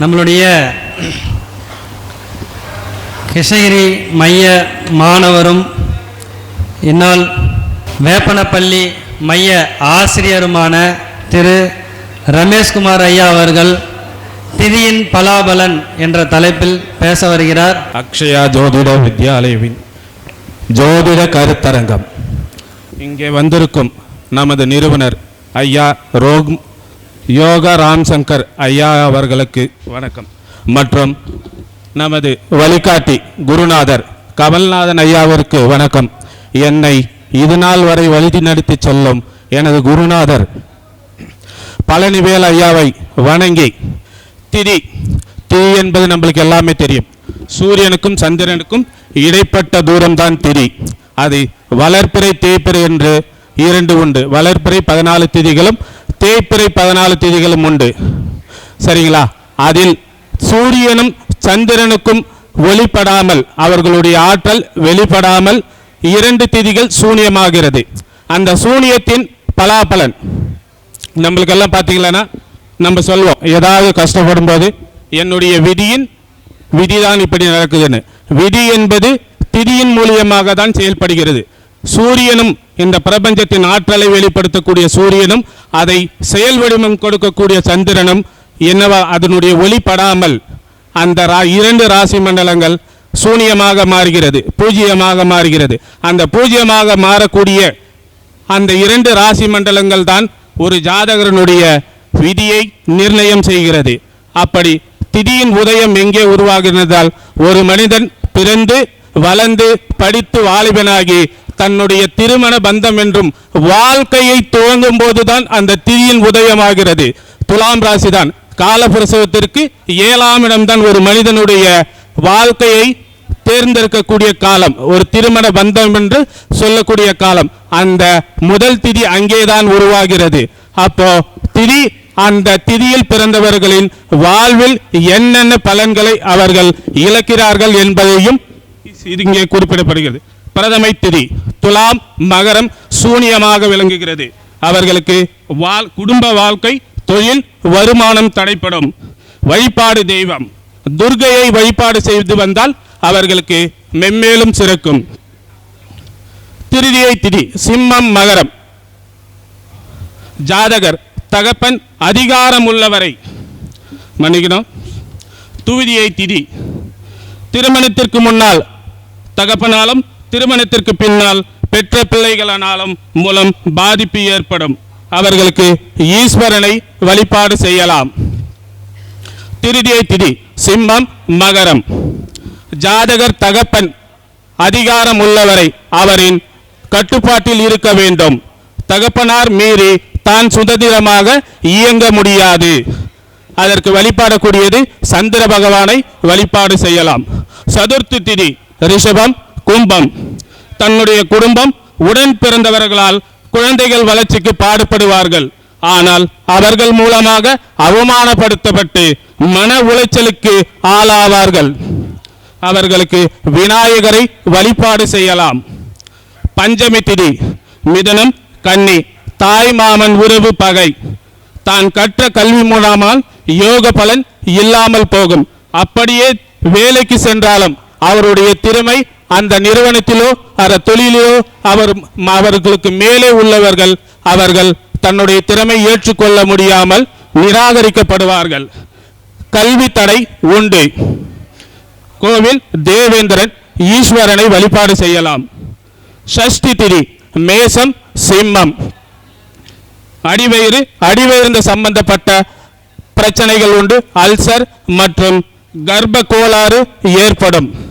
நம்மளுடைய கிருஷ்ணகிரி மைய மாணவரும் இந்நாள் வேப்பனப்பள்ளி மைய ஆசிரியருமான திரு ரமேஷ்குமார் ஐயா அவர்கள் திதியின் பலாபலன் என்ற தலைப்பில் பேச வருகிறார். அக்ஷயா ஜோதிட வித்யாலயவின் ஜோதிட கருத்தரங்கம். இங்கே வந்திருக்கும் நமது நிறுவனர் ஐயா ரோக் யோகா ராம்சங்கர் ஐயா அவர்களுக்கு வணக்கம். மற்றும் நமது வழிகாட்டி குருநாதர் கமல்நாதன் ஐயாவிற்கு வணக்கம். என்னை இது நாள் வரை வழி நடத்தி செல்லும் எனது குருநாதர் பழனிவேல் ஐயாவை வணங்கி திதி திதி என்பது நம்மளுக்கு எல்லாமே தெரியும். சூரியனுக்கும் சந்திரனுக்கும் இடைப்பட்ட தூரம்தான் திதி. அது வளர்ப்பிறை தேய்ப்பிறை என்று இரண்டு உண்டு. வளர்ப்பிறை பதினாலு திதிகளும் தேய்பிறை பதினாலு திதிகளும் உண்டு. சரிங்களா? அதில் சூரியனும் சந்திரனுக்கும் வெளிப்படாமல் அவர்களுடைய ஆற்றல் வெளிப்படாமல் இரண்டு திதிகள் சூனியமாகிறது. அந்த சூனியத்தின் பலாபலன் நம்மளுக்கெல்லாம் பார்த்தீங்களன்னா நம்ம சொல்வோம் ஏதாவது கஷ்டப்படும் போது என்னுடைய விதியின் விதிதான் இப்படி நடக்குதுன்னு. விதி என்பது திதியின் மூலியமாக தான் செயல்படுகிறது. சூரியனும் இந்த பிரபஞ்சத்தின் ஆற்றலை வெளிப்படுத்தக்கூடிய சூரியனும் அதை செயல் வடிவம் கொடுக்கக்கூடிய சந்திரனும் என்னவா அதனுடைய ஒளி படாமல் அந்த ரா- இரண்டு ராசி மண்டலங்கள் சூனியமாக மாறுகிறது பூஜ்ஜியமாக மாறுகிறது. அந்த பூஜ்ஜியமாக மாறக்கூடிய அந்த இரண்டு ராசி மண்டலங்கள் தான் ஒரு ஜாதகரனுடைய விதியை நிர்ணயம் செய்கிறது. அப்படி திதியின் உதயம் எங்கே உருவாகிறதால் ஒரு மனிதன் பிறந்து வளர்ந்து படித்து வாலிபனாகி தன்னுடைய திருமண பந்தம் என்றும் வாழ்க்கையை துவங்கும் போதுதான் அந்த திரியின் உதயமாகிறது. துலாம் ராசிதான். காலபிரசவத்திற்கு ஏழாம் இடம்தான் ஒரு மனிதனுடைய வாழ்க்கையை தேர்ந்தெடுக்கக்கூடிய காலம். ஒரு திருமண பந்தம் என்று சொல்லக்கூடிய காலம். அந்த முதல் திதி அங்கேதான் உருவாகிறது. அப்போ திதி அந்த திதியில் பிறந்தவர்களின் வாழ்வில் என்னென்ன பலன்களை அவர்கள் இழக்கிறார்கள் என்பதையும் இது இங்கே குறிப்பிடப்படுகிறது. பிரதமை திதி துலாம் மகரம் சூனியமாக விளங்குகிறது. அவர்களுக்கு வாழ் குடும்ப வாழ்க்கை தொழில் வருமானம் தடைப்படும் வழிபாடு தெய்வம். துர்கையை வழிபாடு செய்து வந்தால் அவர்களுக்கு மெம்மேலும் சிறக்கும். திருதியை திதி சிம்மம் மகரம். ஜாதகர் தகப்பன் அதிகாரம் உள்ளவரை மன்னிக்கணும். துவிதியை திதி. திருமணத்திற்கு முன்னால் தகப்பனாலும் திருமணத்திற்கு பின்னால் பெற்ற பிள்ளைகளானாலும் மூலம் பாதிப்பு ஏற்படும். அவர்களுக்கு ஈஸ்வரனை வழிபாடு செய்யலாம். திருதியை திதி சிம்மம் மகரம். ஜாதகர் தகப்பன் அதிகாரம் உள்ளவரை அவரின் கட்டுப்பாட்டில் இருக்க வேண்டும். தகப்பனார் மீறி தான் சுதந்திரமாக இயங்க முடியாது. அதற்கு வழிபாடக்கூடியது சந்திர பகவானை வழிபாடு செய்யலாம். சதுர்த்தி திதி ரிஷபம் கும்பம். தன்னுடைய குடும்பம் உடன் பிறந்தவர்களால் குழந்தைகள் வளர்ச்சிக்கு பாடுபடுவார்கள். ஆனால் அவர்கள் மூலமாக அவமானப்படுத்தப்பட்டு மன உளைச்சலுக்கு ஆளாவார்கள். அவர்களுக்கு விநாயகரை வழிபாடு செய்யலாம். பஞ்சமி திதி மிதனம் கன்னி தாய் மாமன் உறவு பகை. தான் கற்ற கல்வி மூலமால் யோக பலன் இல்லாமல் போகும். அப்படியே வேலைக்கு சென்றாலும் அவருடைய திறமை அந்த நிறுவனத்திலோ அந்த தொழிலிலோ அவர் அவர்களுக்கு மேலே உள்ளவர்கள் அவர்கள் தன்னுடைய திறமை ஏற்றுக்கொள்ள முடியாமல் நிராகரிக்கப்படுவார்கள். கல்வி தடை உண்டு. கோவில் தேவேந்திரன் ஈஸ்வரனை வழிபாடு செய்யலாம். ஷஷ்டி திரி மேசம் சிம்மம். அடிவயிறு அடிவயிறு சம்பந்தப்பட்ட பிரச்சனைகள் உண்டு. அல்சர் மற்றும் கர்ப்ப கோளாறு ஏற்படும்.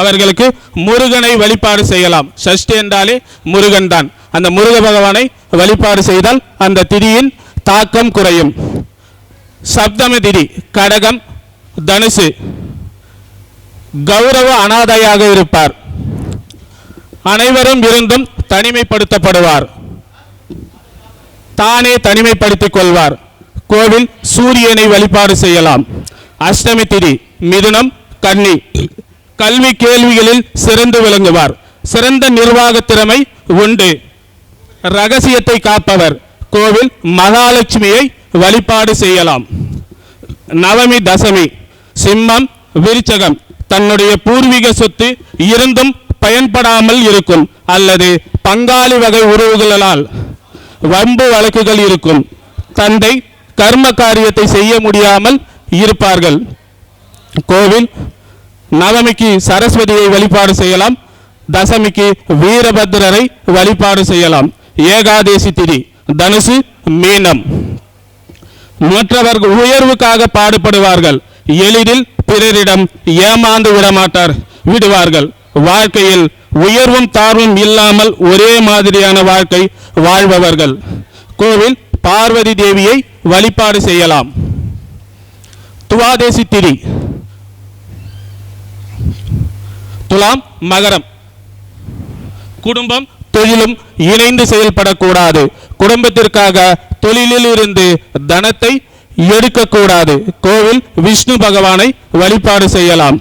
அவர்களுக்கு முருகனை வழிபாடு செய்யலாம். சஷ்டி என்றாலே முருகன் தான். அந்த முருக பகவானை வழிபாடு செய்தால் அந்த திதியின் தாக்கம் குறையும். சப்தம திதி கடகம் தனுசு. கௌரவ அனாதையாக இருப்பார். அனைவரும் இருந்தும் தனிமைப்படுத்தப்படுவார். தானே தனிமைப்படுத்திக் கொள்வார். கோவில் சூரியனை வழிபாடு செய்யலாம். அஷ்டமி திதி மிதுனம் கன்னி. கல்வி கேள்விகளில் சிறந்து விளங்குவார். சிறந்த நிர்வாக திறமை உண்டு. ரகசியத்தை காப்பவர். கோவில் மகாலட்சுமியை வழிபாடு செய்யலாம். நவமி தசமி சிம்மம் விருச்சகம் தன்னுடைய பூர்வீக சொத்து இருந்தும் பயன்படாமல் இருக்கும் அல்லது பங்காளி வகை உறவுகளால் வம்பு வழக்குகள் இருக்கும். தந்தை கர்ம காரியத்தை செய்ய முடியாமல் இருப்பார்கள். கோவில் நவமிக்கு சரஸ்வதியை வழிபாடு செய்யலாம் தசமிக்கு வீரபத்ரரை வழிபாடு செய்யலாம். ஏகாதேசி திதி தனுசு மீனம். மற்றவர்கள் உயர்வுக்காக பாடுபடுவார்கள். எளிதில் பிறரிடம் ஏமாந்து விடமாட்டார் விடுவார்கள். வாழ்க்கையில் உயர்வும் தாழ்வும் இல்லாமல் ஒரே மாதிரியான வாழ்க்கை வாழ்பவர்கள். கோவில் பார்வதி தேவியை வழிபாடு செய்யலாம். துவாதேசி திதி துலாம் மகரம். குடும்பம் தொழிலும் இணைந்து செயல்படக்கூடாது. குடும்பத்திற்காக தொழிலில் இருந்து தனத்தை எடுக்கக்கூடாது. கோவில் விஷ்ணு பகவானை வழிபாடு செய்யலாம்.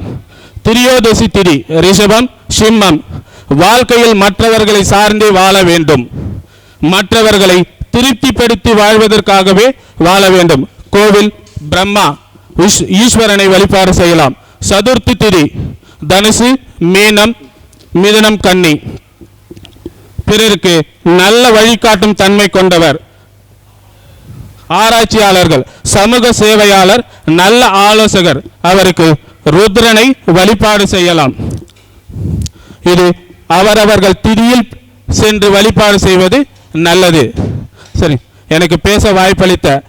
திரியோதசி திரி ரிஷபம் சிம்மம். வாழ்க்கையில் மற்றவர்களை சார்ந்தே வாழ வேண்டும். மற்றவர்களை திருப்திப்படுத்தி வாழ்வதற்காகவே வாழ வேண்டும். கோவில் பிரம்மா ஈஸ்வரனை வழிபாடு செய்யலாம். சதுர்த்தி திரி தனுசு மீனம் மிதுனம் கன்னி. பிறருக்கு நல்ல வழிகாட்டும் தன்மை கொண்டவர். ஆராய்ச்சியாளர்கள் சமூக சேவையாளர் நல்ல ஆலோசகர். அவருக்கு ருத்ரனை வழிபாடு செய்யலாம். இது அவரவர்கள் திதியில் சென்று வழிபாடு செய்வது நல்லது. சரி எனக்கு பேச வாய்ப்பளித்த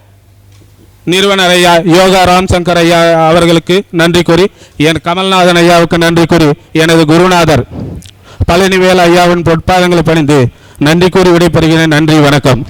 நிறுவனர் ஐயா யோகா ராம் சங்கர் ஐயா அவர்களுக்கு நன்றி கூறி என் கமல்நாதன் ஐயாவுக்கு நன்றி கூறி எனது குருநாதர் பழனிவேல் ஐயாவின் பொற்பாதங்களை பணிந்து நன்றி கூறி விடைபெறுகிறேன். நன்றி வணக்கம்.